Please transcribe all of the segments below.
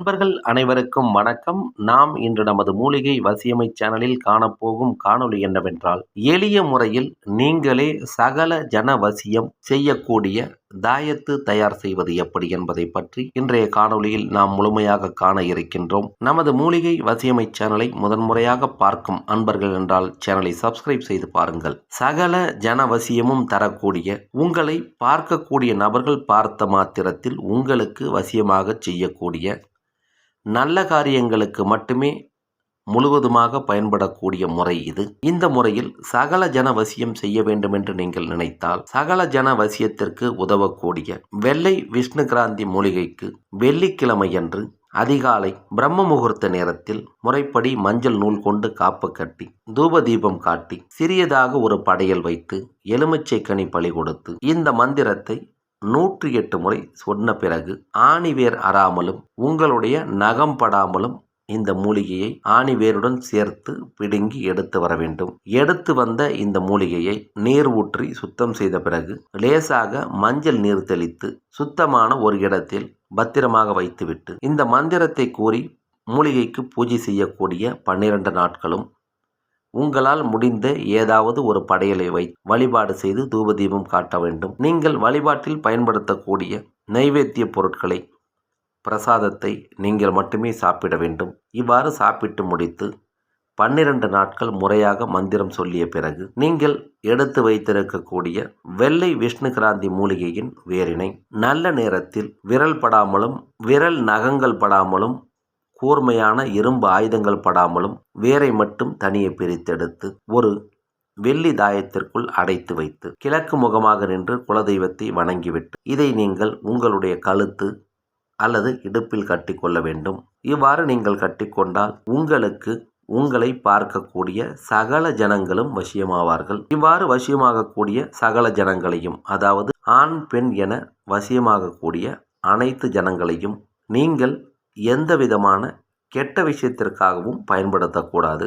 நண்பர்கள் அனைவருக்கும் வணக்கம். நாம் இன்று நமது மூலிகை வசியமை சேனலில் காணப்போகும் காணொளி என்னவென்றால் எளிய முறையில் நீங்களே சகல ஜன வசியம் செய்யக்கூடிய தாயத்து தயார் செய்வது எப்படி என்பதை பற்றி இன்றைய காணொளியில் நாம் முழுமையாக காண இருக்கின்றோம். நமது மூலிகை வசியமை சேனலை முதன்முறையாக பார்க்கும் அன்பர்கள் என்றால் சேனலை சப்ஸ்கிரைப் செய்து பாருங்கள். சகல ஜன வசியமும் தரக்கூடிய உங்களை பார்க்கக்கூடிய நபர்கள் பார்த்த மாத்திரத்தில் உங்களுக்கு வசியமாக செய்யக்கூடிய நல்ல காரியங்களுக்கு மட்டுமே முழுவதுமாக பயன்படக்கூடிய முறை இது. இந்த முறையில் சகல ஜன வசியம் செய்ய வேண்டும் என்று நீங்கள் நினைத்தால் சகல ஜன வசியத்திற்கு உதவக்கூடிய வெள்ளை விஷ்ணு கிராந்தி மூலிகைக்கு வெள்ளிக்கிழமையன்று அதிகாலை பிரம்ம முகூர்த்த நேரத்தில் முறைப்படி மஞ்சள் நூல் கொண்டு காப்பு கட்டி தூப தீபம் காட்டி சிறியதாக ஒரு படையல் வைத்து எலுமிச்சை கனி பழி கொடுத்து இந்த மந்திரத்தை நூற்றி எட்டு முறை சொன்ன பிறகு ஆணிவேர் அறாமலும் உங்களுடைய நகம் படாமலும் இந்த மூலிகையை ஆணிவேருடன் சேர்த்து பிடுங்கி எடுத்து வர வேண்டும். எடுத்து வந்த இந்த மூலிகையை நீர் ஊற்றி சுத்தம் செய்த பிறகு லேசாக மஞ்சள் நீர் தெளித்து சுத்தமான ஒரு இடத்தில் பத்திரமாக வைத்துவிட்டு இந்த மந்திரத்தை கூறி மூலிகைக்கு பூஜை செய்யக்கூடிய பன்னிரண்டு நாட்களும் உங்களால் முடிந்த ஏதாவது ஒரு படையலை வை வழிபாடு செய்து தூபதீபம் காட்ட வேண்டும். நீங்கள் வழிபாட்டில் பயன்படுத்தக்கூடிய நைவேத்திய பொருட்களை பிரசாதத்தை நீங்கள் மட்டுமே சாப்பிட வேண்டும். இவ்வாறு சாப்பிட்டு முடித்து பன்னிரண்டு நாட்கள் முறையாக மந்திரம் சொல்லிய பிறகு நீங்கள் எடுத்து வைத்திருக்கக்கூடிய வெள்ளை விஷ்ணு கிராந்தி மூலிகையின் வேரினை நல்ல நேரத்தில் விரல் படாமலும் விரல் நகங்கள் படாமலும் கூர்மையான இரும்பு ஆயுதங்கள் படாமலும் வேரை மட்டும் தனியே பிரித்தெடுத்து ஒரு வெள்ளி தாயத்திற்குள் அடைத்து வைத்து கிழக்கு முகமாக நின்று குலதெய்வத்தை வணங்கிவிட்டு இதை நீங்கள் உங்களுடைய கழுத்து அல்லது இடுப்பில் கட்டிக்கொள்ள வேண்டும். இவ்வாறு நீங்கள் கட்டிக்கொண்டால் உங்களுக்கு உங்களை பார்க்கக்கூடிய சகல ஜனங்களும் வசியமாவார்கள். இவ்வாறு வசியமாகக்கூடிய சகல ஜனங்களையும் அதாவது ஆண் பெண் என வசியமாகக்கூடிய அனைத்து ஜனங்களையும் நீங்கள் எந்த விதமான கெட்ட விஷயத்திற்காகவும் பயன்படுத்தக்கூடாது.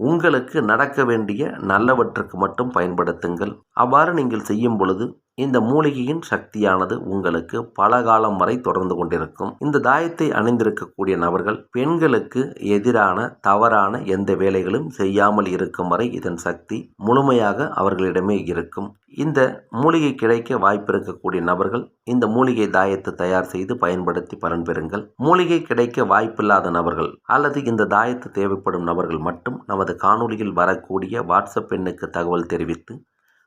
உங்களுக்கு நடக்க வேண்டிய நல்லவற்றுக்கு மட்டும் பயன்படுத்துங்கள். அவ்வாறு நீங்கள் செய்யும் பொழுது இந்த மூலிகையின் சக்தியானது உங்களுக்கு பல காலம் வரை தொடர்ந்து கொண்டிருக்கும். இந்த தாயத்தை அணிந்திருக்கக்கூடிய நபர்கள் பெண்களுக்கு எதிரான தவறான எந்த வேலைகளும் செய்யாமல் இருக்கும் வரை இதன் சக்தி முழுமையாக அவர்களிடமே இருக்கும். இந்த மூலிகை கிடைக்க வாய்ப்பிருக்கக்கூடிய நபர்கள் இந்த மூலிகை தாயத்தை தயார் செய்து பயன்படுத்தி பலன் பெறுங்கள். மூலிகை கிடைக்க வாய்ப்பில்லாத நபர்கள் அல்லது இந்த தாயத்து தேவைப்படும் நபர்கள் மட்டும் நமது காணொலியில் வரக்கூடிய வாட்ஸ்அப் எண்ணுக்கு தகவல் தெரிவித்து